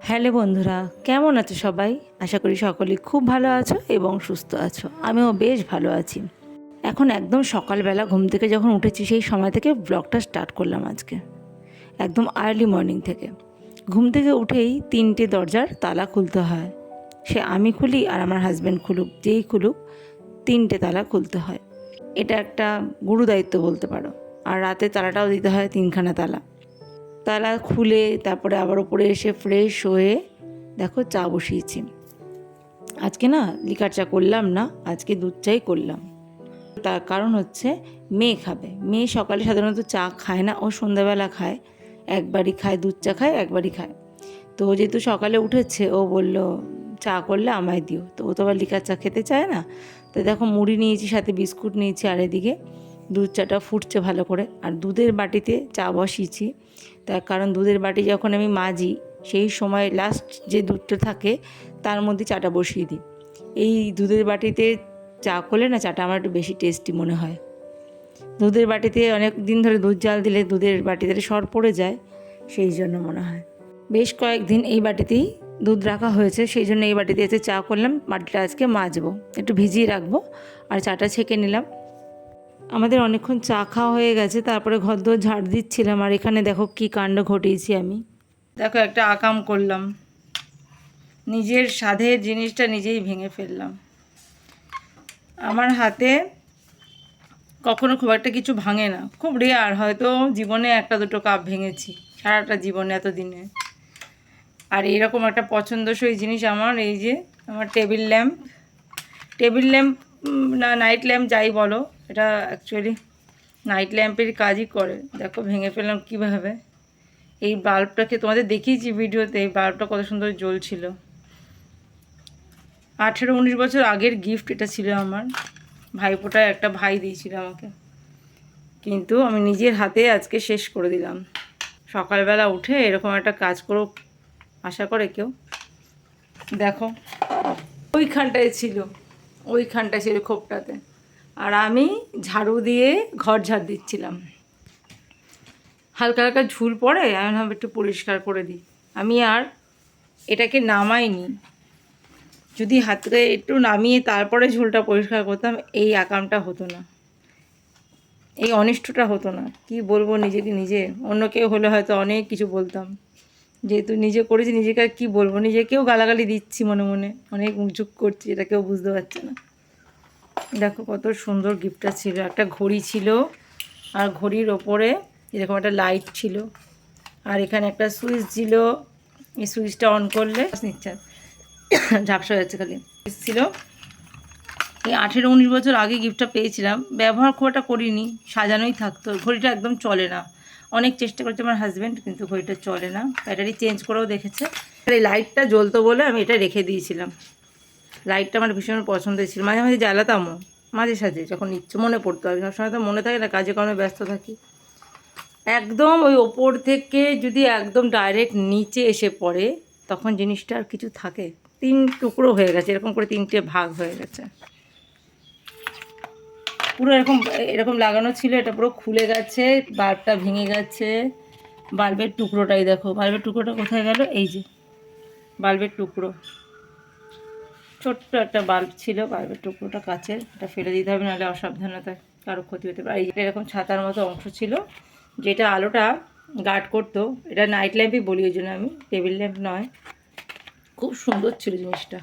Hello বন্ধুরা, কেমন আছো সবাই? আশা করি সকলেই খুব ভালো আছো এবং সুস্থ আছো। আমিও বেশ ভালো আছি। এখন একদম সকালবেলা ঘুম থেকে যখন উঠেছি, সেই সময় থেকে ব্লগটা স্টার্ট করলাম আজকে। একদম আর্লি মর্নিং থেকে। ঘুম থেকে উঠেই তিনটে দরজার তালা খুলতে হয়। সে আমি খুলি আর আমার হাজব্যান্ড খুলুক, যেই খুলুক, তিনটে তালা খুলতে হয়। এটা একটা গুরু দায়িত্ব বলতে পারো। আর রাতে তালাটাও দিতে হয় তিনখানা তালা। তালা খুলে তারপরে আবার উপরে এসে ফ্রেশ হয়ে দেখো চা বসিয়েছি। আজকে না লিকার চা করলাম না, আজকে দুধ চাই করলাম। তার কারণ হচ্ছে মেয়ে খাবে। মেয়ে সকালে সাধারণত চা খায় না, ও সন্ধ্যাবেলা খায়। একবারই খায়, দুধ চা খায়, একবারই খায়। তো যেহেতু সকালে উঠেছে, ও বলল, চা করলে আমায় দিও। তো ও তো আবার লিকার চা খেতে চায় না। তো দেখো মুড়ি নিয়েছি, সাথে বিস্কুট নিয়েছি আর এদিকে দুধ চাটা ফুটছে ভালো করে। আর দুধের বাটিতে চা বসিয়েছি। তার কারণ দুধের বাটি যখন আমি মাজি, সেই সময় লাস্ট যে দুধটা থাকে, তার মধ্যে চাটা বসিয়ে দিই। এই দুধের বাটিতে চা করলে না চাটা আমার একটু বেশি টেস্টি মনে হয়। দুধের বাটিতে অনেক দিন ধরে দুধ জাল দিলে দুধের বাটিতে সর পড়ে যায়, সেই জন্য মনে হয়। বেশ কয়েকদিন এই বাটিতেই দুধ রাখা হয়েছে, সেই জন্য এই বাটিতে এসে চা করলাম। বাটিটা আজকে মাজবো। একটু ভিজিয়ে রাখব। আর চাটা ছেঁকে নিলাম। আমাদের অনেকক্ষণ চা খাওয়া হয়ে গেছে, তারপরে ঘর দোর ঝাড় দিচ্ছিলাম, আর এখানে দেখো কি কাণ্ড ঘটিয়েছি আমি। দেখো, একটা আকাম করলাম। নিজের স্বাদের জিনিসটা নিজেই ভেঙে ফেললাম। আমার হাতে কখনো খুব একটা কিছু ভাঙে না। খুব রেয়ার হয়তো জীবনে একটা দুটো কাপ ভেঙেছি, সারাটা জীবনে এত দিনে আর এরকম একটা পছন্দসই জিনিস আমার, এই যে, আমার টেবিল ল্যাম্প টেবিল ল্যাম্প না নাইট ল্যাম্প যাই বলো এটা অ্যাকচুয়ালি নাইট ল্যাম্পের কাজই করে। দেখো, ভেঙে ফেললাম কীভাবে? এই বাল্বটাকে তোমাদের দেখিয়েছি ভিডিওতে, এই বাল্বটা কত সুন্দর জ্বলছিল। আঠেরো উনিশ বছর আগের গিফট এটা ছিল আমার। ভাইফোঁটায় একটা ভাই দিয়েছিল আমাকে। কিন্তু আমি নিজের হাতে আজকে শেষ করে দিলাম। সকালবেলা উঠে এরকম একটা কাজ করো, আশা করে কেউ? দেখো, ওইখানটায় ছিল ওইখানটায় ছিল খোপটাতে। আর আমি ঝাড়ু দিয়ে ঘর ঝাড় দিচ্ছিলাম। হালকা হালকা ঝুল পড়ে, আমি ভাবলাম একটু পরিষ্কার করে দিই। আমি আর এটাকে নামাইনি। যদি হাতকে একটু নামিয়ে তারপরে ঝুলটা পরিষ্কার করতাম, এই আকামটা হতো না। এই অনিষ্টটা হতো না। কি বলব নিজেকে নিজে? অন্য কেউ হলে হয়তো অনেক কিছু বলতাম। যেহেতু নিজে করেছি, নিজেকে আর কী বলব? নিজেকেও গালাগালি দিচ্ছি মনে মনে। অনেক মুচুক করছি, এটা কেউ বুঝতে পারছে না। দেখো কত সুন্দর গিফটটা ছিল। একটা ঘড়ি ছিল আর ঘড়ির ওপরে এরকম একটা লাইট ছিল। আর এখানে একটা সুইচ ছিল। এই সুইচটা অন করলে নিচ্ছে। ঝাপসা হয়ে যাচ্ছে খালি। ছিল। এই আঠেরো উনিশ বছর আগে গিফটটা পেয়েছিলাম। ব্যবহার খুব একটা করিনি। সাজানোই থাকতো। ঘড়িটা একদম চলে না। অনেক চেষ্টা করেছে আমার হাজব্যান্ড কিন্তু ঘড়িটা চলে না। ব্যাটারি চেঞ্জ করেও দেখেছে। এই লাইটটা জ্বলতো বলে আমি এটা রেখে দিয়েছিলাম। লাইটটা আমার ভীষণ পছন্দের ছিল। মাঝে মাঝে জ্বালাতামও, মাঝে সাঝে, যখন ইচ্ছে মনে পড়তো। আমি সবসময় তো মনে থাকে না, কাজে কর্মে ব্যস্ত থাকি। একদম ওই ওপর থেকে যদি একদম ডাইরেক্ট নিচে এসে পড়ে, তখন জিনিসটা আর কিছু থাকে। তিন টুকরো হয়ে গেছে, এরকম করে তিনটে ভাগ হয়ে গেছে। পুরো এরকম এরকম লাগানো ছিল, এটা পুরো খুলে গেছে, বাল্বটা ভেঙে গেছে। বাল্বের টুকরোটাই দেখো, বাল্বের টুকরোটা কোথায় গেল? এই যে, বাল্বের টুকরো। ছোট্ট একটা বাল্ব ছিল, বাল্বের টুকরোটা কাচের, এটা ফেলে দিতে হবে, নাহলে অসাবধানতা কারও ক্ষতি হতে পারে। এটা এরকম ছাতার মতো অংশ ছিল, যেটা আলোটা গার্ড করতো, এটা নাইট ল্যাম্পই বলি ওই জন্য আমি টেবিল ল্যাম্প নয়। খুব সুন্দর ছিল জিনিসটা।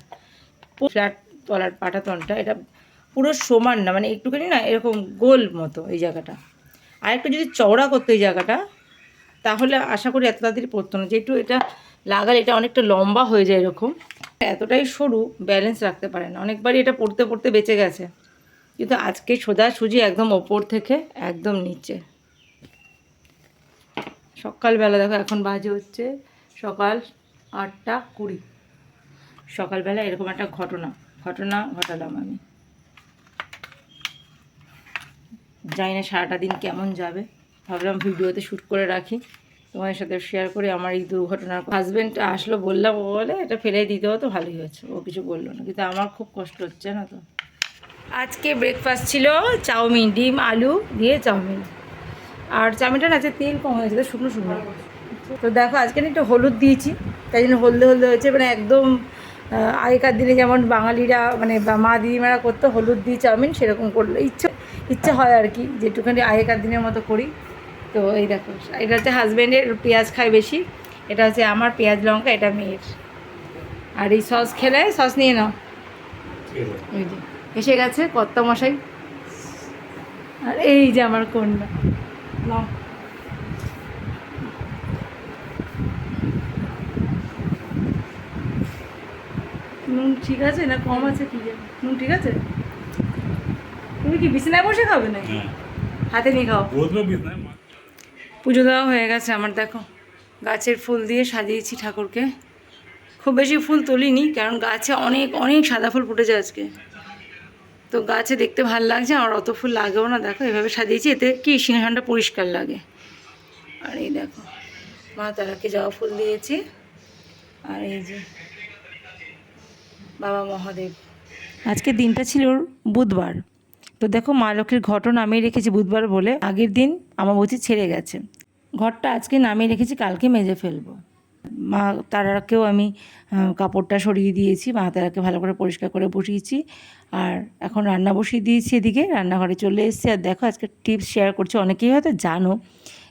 ফ্ল্যাট তলার পাটাতনটা, এটা পুরো সমান না মানে একটুখানি না, এরকম গোল মতো এই জায়গাটা। আর একটু যদি চওড়া করতো এই জায়গাটা, তাহলে আশা করি এত তাড়াতাড়ি পড়তো না। যেহেতু এটা লাগালে এটা অনেকটা লম্বা হয়ে যায় এরকম। এতটাই সরু ব্যালেন্স রাখতে পারে না। অনেকবারই এটা পড়তে পড়তে বেঁচে গেছে। কিন্তু আজকে সোজা সুজি একদম ওপর থেকে একদম নিচে। সকালবেলা দেখো এখন বাজে হচ্ছে সকাল আটটা কুড়ি। সকালবেলা এরকম একটা ঘটনা। ঘটনা ঘটালাম আমি। জানি না সারাটা দিন কেমন যাবে। ভাবলাম ভিডিওতে শ্যুট করে রাখি। তোমাদের সাথে শেয়ার করে, আমার এই দুর্ঘটনার হাজব্যান্ড আসলো, বললাম বলে, এটা ফেলে দিতে হতো, ভালোই হয়েছে। ও কিছু বলল না, কিন্তু আমার খুব কষ্ট হচ্ছে না তো। আজকে ব্রেকফাস্ট ছিল চাউমিন, ডিম, আলু দিয়ে চাউমিন। আর চাউমিনটা না তেল কম হয়েছে শুকনো শুকনো। তো দেখো, আজকে না একটু হলুদ দিয়েছি, তাই জন্য হলদে হলদে হয়েছে। মানে একদম আগেকার দিনে যেমন বাঙালিরা মানে মা দিদিমারা করতো, হলুদ দিয়ে চাউমিন, সেরকম করলে ইচ্ছে ইচ্ছে হয় আর কি যেটুখানি আগেকার দিনের মতো করি। তো এই দেখো এটা হচ্ছে হাজব্যান্ডের পেঁয়াজ খায় বেশি এটা হচ্ছে আমার পেঁয়াজ লঙ্কা এটা মেয়ের। আর এই সস খেলে সস নিয়ে নাও। ওই যে এসে গেছে কর্তা মশাই। আর এই যে আমার কন্যা নুন ঠিক আছে না কম আছে কি নুন ঠিক আছে? তুমি কি বিছানায় বসে খাবে না হাতে নিয়ে খাও। বিছানায় পুজো দেওয়া হয়ে গেছে আমার, দেখো। গাছের ফুল দিয়ে সাজিয়েছি ঠাকুরকে। খুব বেশি ফুল তুলিনি, কারণ গাছে অনেক অনেক সাদা ফুল ফুটেছে আজকে। তো গাছে দেখতে ভালো লাগছে, আমার অত ফুল লাগেও না, দেখো, এভাবে সাজিয়েছি, এতে কি সিংহাসনটা পরিষ্কার লাগে। আর এই দেখো, মা তারাকে জবা ফুল দিয়েছি, আর এই যে বাবা মহাদেব। আজকে দিনটা ছিল বুধবার। তো দেখো মা লক্ষ্মীর ঘটনা আমি রেখেছি বুধবার বলে, আগের দিন আমার বলছি ছেড়ে গেছে। ঘরটা আজকে নামিয়ে রেখেছি, কালকে মেজে ফেলব। মা, তারাকেও আমি কাপড়টা সরিয়ে দিয়েছি, মা তারাকে ভালো করে পরিষ্কার করে বসিয়েছি। আর এখন রান্না বসিয়ে দিয়েছি এদিকে, রান্নাঘরে চলে এসেছি। আর দেখো, আজকে টিপস শেয়ার করছি, অনেকেই হয়তো জানো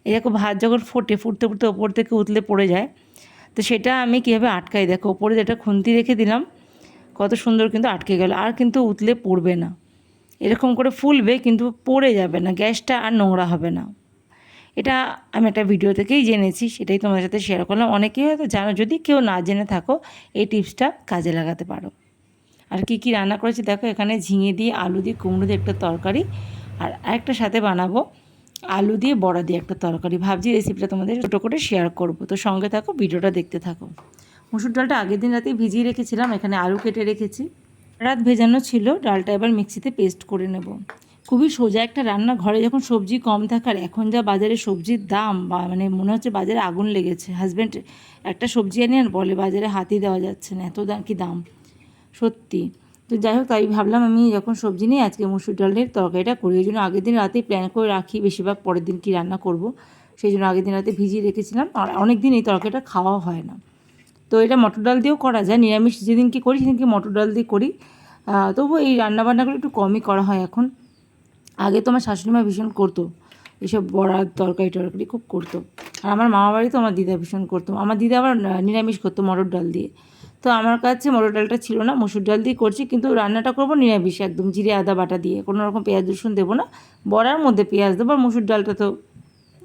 এরকম ভাত যখন ফোটে, ফুটতে ফুটতে ওপর থেকে উতলে পড়ে যায়, তো সেটা আমি কীভাবে আটকাই? দেখো, ওপরে যেটা খুন্তি রেখে দিলাম, কত সুন্দর কিন্তু আটকে গেল। আর কিন্তু উতলে পড়বে না। এরকম করে ফুলবে, কিন্তু পড়ে যাবে না, গ্যাসটা আর নোংরা হবে না। এটা আমি একটা ভিডিও থেকেই জেনেছি, সেটাই তোমাদের সাথে শেয়ার করলাম। অনেকেই হয়তো জানো, যদি কেউ না জেনে থাকো, এই টিপসটা কাজে লাগাতে পারো। আর কি কি রান্না করেছি, দেখো, এখানে ঝিঙে দিয়ে, আলু দিয়ে, কুমড়ো দিয়ে একটা তরকারি, আর একটা সাথে বানাবো, আলু দিয়ে, বড়া দিয়ে একটা তরকারি। ভাবছি রেসিপিটা তোমাদের ছোটো করে শেয়ার করব। তো সঙ্গে থাকো, ভিডিওটা দেখতে থাকো। মুসুর ডালটা আগের দিন রাতেই ভিজিয়ে রেখেছিলাম, এখানে আলু কেটে রেখেছি। রাত ভেজানো ছিল, ডালটা এবার মিক্সিতে পেস্ট করে নেব। খুবই সোজা একটা রান্না ঘরে যখন সবজি কম থাকার এখন যা বাজারে সবজির দাম বা মানে মনে হচ্ছে বাজারে আগুন লেগেছে। হাজব্যান্ড একটা সবজি এনে আর বলে বাজারে হাতি দেওয়া যাচ্ছে না এত দাম কি দাম? সত্যি। তো যাই হোক তাই ভাবলাম আমি যখন সবজি নিই আজকে মুসুর ডালের তরকারিটা করি ওই জন্য আগের দিন রাতেই প্ল্যান করে রাখি বেশিরভাগ পরের দিন কি রান্না করব। সেই জন্য আগের দিন রাতে ভিজিয়ে রেখেছিলাম আর অনেক দিন এই তরকারিটা খাওয়া হয় না। তো এটা মটর ডাল দিয়েও করা যায় নিরামিষ যেদিন কি করি সেদিনকে মটর ডাল দিয়ে করি। আহ, তবু এই রান্নাবান্নাগুলো একটু কমই করা হয় এখন। আগে তো আমার শাশুড়িমা ভীষণ করতো। এসব বড়া তরকারি টরকারি খুব করতো। আর আমার মামা বাড়িতে আমার দিদা ভীষণ করতো। আমার দিদা আবার নিরামিষ করতো মটর ডাল দিয়ে। তো আমার কাছে মটর ডালটা ছিল না, মসুর ডাল দিয়ে করছি, কিন্তু রান্নাটা করব নিরামিষ একদম জিরে, আদা, বাটা দিয়ে। কোনো রকম পেঁয়াজ, রসুন দেবো না। বড়ার মধ্যে পেঁয়াজ দেবো আর মসুর ডালটা তো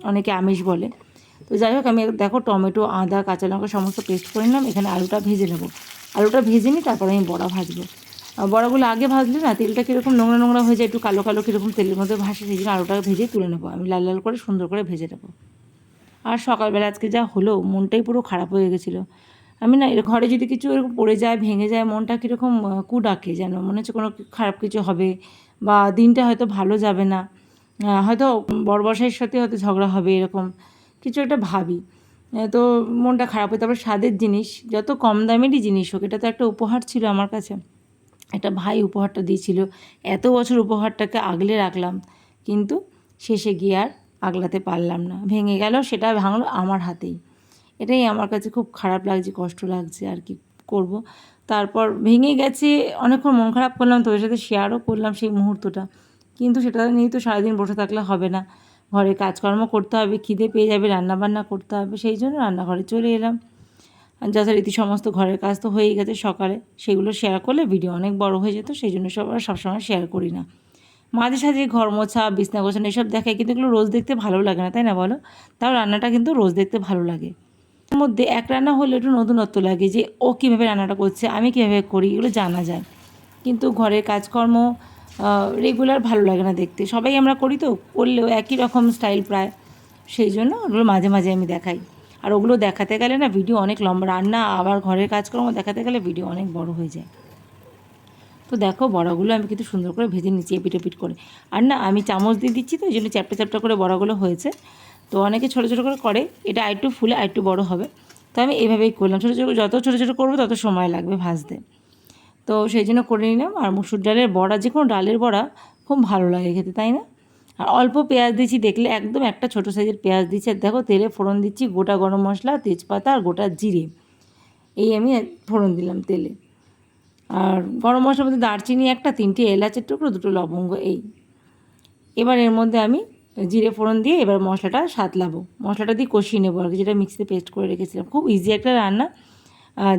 অনেকে আমিষ বলে। তো যাই হোক, আমি দেখো টমেটো, আদা, কাঁচা লঙ্কা সমস্ত পেস্ট করে নিলাম। এখানে আলুটা ভেজে নেব। আলুটা ভেজে নিই তারপরে আমি বড়া ভাজবো। বড়াগুলো আগে ভাজলে না তেলটা কীরকম নোংরা নোংরা হয়ে যায়, একটু কালো কালো কীরকম তেলের মধ্যে ভাসে, সেই জন্য আলুটা ভেজে তুলে নেব। আমি লাল লাল করে সুন্দর করে ভেজে নেব। আর সকালবেলা আজকে যা হলো, মনটাই পুরো খারাপ হয়ে গেছিল। আমি না ঘরে যদি কিছু এরকম পড়ে যায়, ভেঙে যায়, মনটা কীরকম কু ডাকে যেন, মনে হচ্ছে কোনো খারাপ কিছু হবে বা দিনটা হয়তো ভালো যাবে না। হয়তো বড় বসাইয়ের সাথে হয়তো ঝগড়া হবে এরকম, কিছু একটা ভাবি। তো মনটা খারাপ হয়, তারপর স্বাদের জিনিস, যত কম দামেরই জিনিস হোক, এটা তো একটা উপহার ছিল আমার কাছে। একটা ভাই উপহারটা দিয়েছিল। এত বছর উপহারটাকে আগলে রাখলাম, কিন্তু শেষে গিয়ে আর আগলাতে পারলাম না। ভেঙে গেল, সেটা ভাঙলো আমার হাতেই। এটাই আমার কাছে খুব খারাপ লাগছে, কষ্ট লাগছে আর কি করব। তারপর ভেঙে গেছে, অনেকক্ষণ মন খারাপ করলাম তোদের সাথে শেয়ারও করলাম সেই মুহূর্তটা। কিন্তু সেটা নিয়ে তো সারাদিন বসে থাকলে হবে না। ঘরে কাজকর্ম করতে হবে, খিদে পেয়ে যাবে রান্না বান্না করতে হবে, সেই জন্য রান্নাঘরে চলে এলাম। যথারীতি সমস্ত ঘরের কাজ তো হয়েই গেছে সকালে। সেগুলো শেয়ার করলে ভিডিও অনেক বড় হয়ে যেত, সেই জন্য সব আর সবসময় শেয়ার করি না। মাঝে সাঝে ঘর মোছা, বিছনা গোছানো এসব দেখায় কিন্তু এগুলো রোজ দেখতে ভালো লাগে না, তাই না বলো? তাও রান্নাটা কিন্তু রোজ দেখতে ভালো লাগে। তার মধ্যে এক রান্না হলে একটু নতুনত্ব লাগে যে, ও কীভাবে রান্নাটা করছে, আমি কীভাবে করি, এগুলো জানা যায়। কিন্তু ঘরের কাজকর্ম রেগুলার ভালো লাগে না দেখতে। সবাই আমরা করি তো, করলেও একই রকম স্টাইল প্রায়। সেই জন্য ওগুলো মাঝে মাঝে আমি দেখাই। আর ওগুলো দেখাতে গেলে না ভিডিও অনেক লম্বা। রান্না, আবার ঘরের কাজকর্ম দেখাতে গেলে ভিডিও অনেক বড় হয়ে যায়। তো দেখো, বড়াগুলো আমি কিন্তু সুন্দর করে ভেজে নিচ্ছি এপিট এপিট করে। আর না, আমি চামচ দিয়ে দিচ্ছি তো ওই জন্য চ্যাপটা চ্যাপটা করে বড়াগুলো হয়েছে। তো অনেকে ছোটো ছোটো করে করে, এটা আরেকটু ফুলে আরেকটু বড় হবে। তো আমি এভাবেই করলাম। ছোটো ছোটো, যত ছোটো ছোটো করব, তত সময় লাগবে ভাজতে। তো সেই জন্য করে নিলাম। আর মুসুর ডালের বড়া, যে কোনো ডালের বড়া খুব ভালো লাগে খেতে, তাই না? আর অল্প পেঁয়াজ দিচ্ছি দেখলে একদম একটা ছোটো সাইজের পেঁয়াজ দিচ্ছি আর দেখো, তেলে ফোড়ন দিচ্ছি, গোটা গরম মশলা, তেজপাতা আর গোটা জিরে। এই আমি ফোড়ন দিলাম তেলে। আর গরম মশলার মধ্যে দারচিনি একটা, তিনটে এলাচের টুকরো, দুটো লবঙ্গ, এই। এবার এর মধ্যে আমি জিরে ফোড়ন দিয়ে এবার মশলাটা সাতলাবো। মশলাটা দিয়ে কষিয়ে নেব আর কি, যেটা মিক্সিতে পেস্ট করে রেখেছিলাম। খুব ইজি একটা রান্না।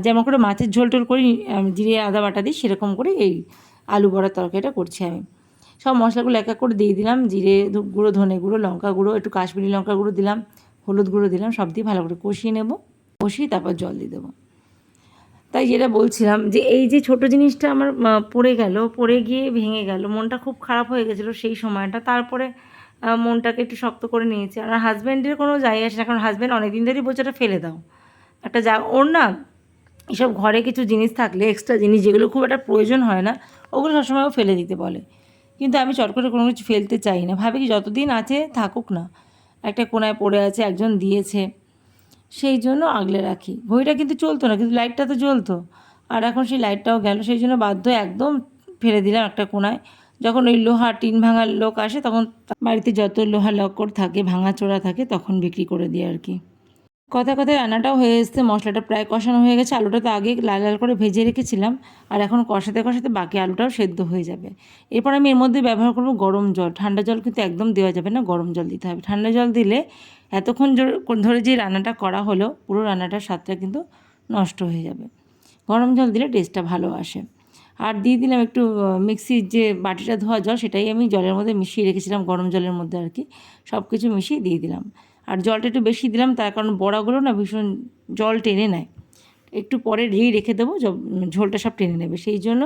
যেমন করে মাছের ঝোল টোল করি জিরে আদা বাটা দিই সেরকম করে এই আলু বড়ার তরকারিটা করছি আমি। সব মশলাগুলো এক এক করে দিয়ে দিলাম। জিরে গুঁড়ো, ধনে গুঁড়ো, লঙ্কা গুঁড়ো, একটু কাশ্মীরি লঙ্কা গুঁড়ো দিলাম, হলুদ গুঁড়ো দিলাম, সব দিয়ে ভালো করে কষিয়ে নেব। কষিয়ে তারপর জল দিয়ে দেবো। তাই যেটা বলছিলাম যে এই যে ছোট জিনিসটা আমার পড়ে গেল, পড়ে গিয়ে ভেঙে গেল, মনটা খুব খারাপ হয়ে গেছিল সেই সময়টা। তারপরে মনটাকে একটু শক্ত করে নিয়েছি। আর হাজব্যান্ডের কোনো যাই আসে না, কারণ হাজব্যান্ড অনেকদিন ধরেই বলছে ফেলে দাও। একটা যা, ওর না এসব ঘরে কিছু জিনিস থাকলে, এক্সট্রা জিনিস যেগুলো খুব একটা প্রয়োজন হয় না, ওগুলো সবসময় ফেলে দিতে বলে। কিন্তু আমি চট করে কোনো কিছু ফেলতে চাই না। ভাবি কি যতদিন আছে থাকুক না। একটা কোনায় পড়ে আছে, একজন দিয়েছে। সেই জন্য আগলে রাখি। ঘড়িটা কিন্তু চলতো না, কিন্তু লাইটটা তো জ্বলতো। আর এখন সেই লাইটটাও গেল। সেই জন্য বাধ্য একদম ফেলে দিলাম একটা কোনায়। যখন ওই লোহা, টিন ভাঙার লোক আসে, তখন বাড়িতে যত লোহা লক্কর থাকে ভাঙা চোরা থাকে, তখন বিক্রি করে দিই আর কি। কথা কথায় রান্নাটাও হয়ে এসছে, মশলাটা প্রায় কষানো হয়ে গেছে, আলুটা তো আগে লাল লাল করে ভেজে রেখেছিলাম, আর এখন কষাতে কষাতে বাকি আলুটাও সেদ্ধ হয়ে যাবে। এরপর আমি এর মধ্যে ব্যবহার করব গরম জল, ঠান্ডা জল কিন্তু একদম দেওয়া যাবে না, গরম জল দিতে হবে। ঠান্ডা জল দিলে এতক্ষণ ধরে যে রান্নাটা করা হলো, পুরো রান্নাটার স্বাদটা কিন্তু নষ্ট হয়ে যাবে। গরম জল দিলে টেস্টটা ভালো আসে। আর দিয়ে দিলাম একটু মিক্সির যে বাটিটা ধোয়া জল, সেটাই আমি জলের মধ্যে মিশিয়ে রেখেছিলাম, গরম জলের মধ্যে আর কি সব কিছু মিশিয়ে দিয়ে দিলাম। আর জলটা একটু বেশি দিলাম, তার কারণ বড়াগুলো না ভীষণ জল টেনে নেয়। একটু পরে রেই রেখে দেবো ঝোলটা সব টেনে নেবে। সেই জন্য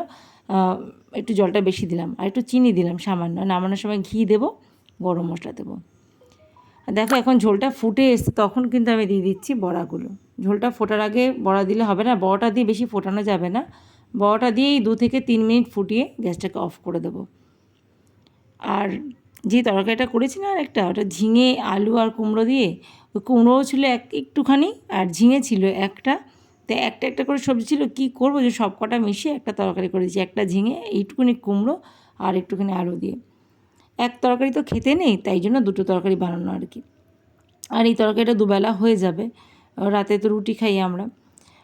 একটু জলটা বেশি দিলাম। আর একটু চিনি দিলাম সামান্য, নামানোর সময় ঘি দেবো, গরম মশলা দেবো। দেখো এখন ঝোলটা ফুটে এসছে, তখন কিন্তু আমি দিয়ে দিচ্ছি বড়াগুলো। ঝোলটা ফোটার আগে বড়া দিলে হবে না, বড়াটা দিয়ে বেশি ফোটানো যাবে না। বড়াটা দিয়েই দু থেকে তিন মিনিট ফুটিয়ে গ্যাসটাকে অফ করে দেবো। আর যে তরকারিটা করেছি না একটা, ওটা ঝিঙে, আলু আর কুমড়ো দিয়ে, ওই কুমড়োও ছিল এক, একটুখানি আর ঝিঙে ছিল একটা। তো একটা একটা করে সবজি ছিল, কী করব যে সব কটা মিশিয়ে একটা তরকারি করেছি, একটা ঝিঙে, এইটুকুনি কুমড়ো আর একটুখানি আলু দিয়ে। এক তরকারি তো খেতে নেই, তাই জন্য দুটো তরকারি বানানো আর কি। আর এই তরকারিটা দুবেলা হয়ে যাবে, রাতে তো রুটি খাই আমরা।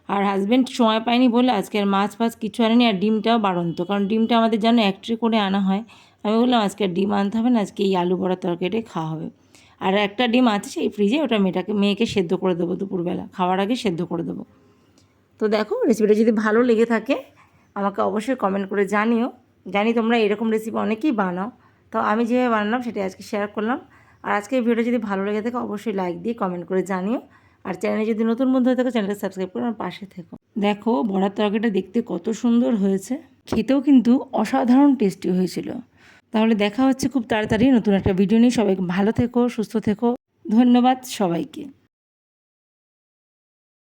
আর হাজব্যান্ড সময় পায়নি বলে আজকে আর মাছ ফাছ কিছু আনেনি, আর ডিমটাও বাড়ন্ত, কারণ ডিমটা আমাদের যেন এক ট্রে করে আনা হয় আমি বললাম, আজকে ডিম আনতে হবে না, আজকে এই আলু বড়া তরকারিটাই খাওয়া হবে। আর একটা ডিম আছে সেই ফ্রিজে ওটা মেয়েটাকে, মেয়েকে সেদ্ধ করে দেবো দুপুরবেলা। খাওয়ার আগে সেদ্ধ করে দেবো। তো দেখো রেসিপিটা যদি ভালো লেগে থাকে, আমাকে অবশ্যই কমেন্ট করে জানিও। জানি তোমরা এরকম রেসিপি অনেকেই বানাও। তো আমি যেভাবে বানালাম, সেটাই আজকে শেয়ার করলাম। আর আজকে এই ভিডিওটা যদি ভালো লেগে থাকে, অবশ্যই লাইক দিয়ে কমেন্ট করে জানিও। আর চ্যানেলে যদি নতুন বন্ধু হয়ে থাকো চ্যানেলটা সাবস্ক্রাইব করে আমার পাশে থেকো। দেখো, বড়ার তরকারিটা দেখতে কত সুন্দর হয়েছে। খেতেও কিন্তু অসাধারণ টেস্টি হয়েছিল। তাহলে দেখা হচ্ছে খুব তাড়াতাড়ি নতুন একটা ভিডিও নিয়ে। সবাই ভালো থেকো, সুস্থ থেকো। ধন্যবাদ সবাইকে।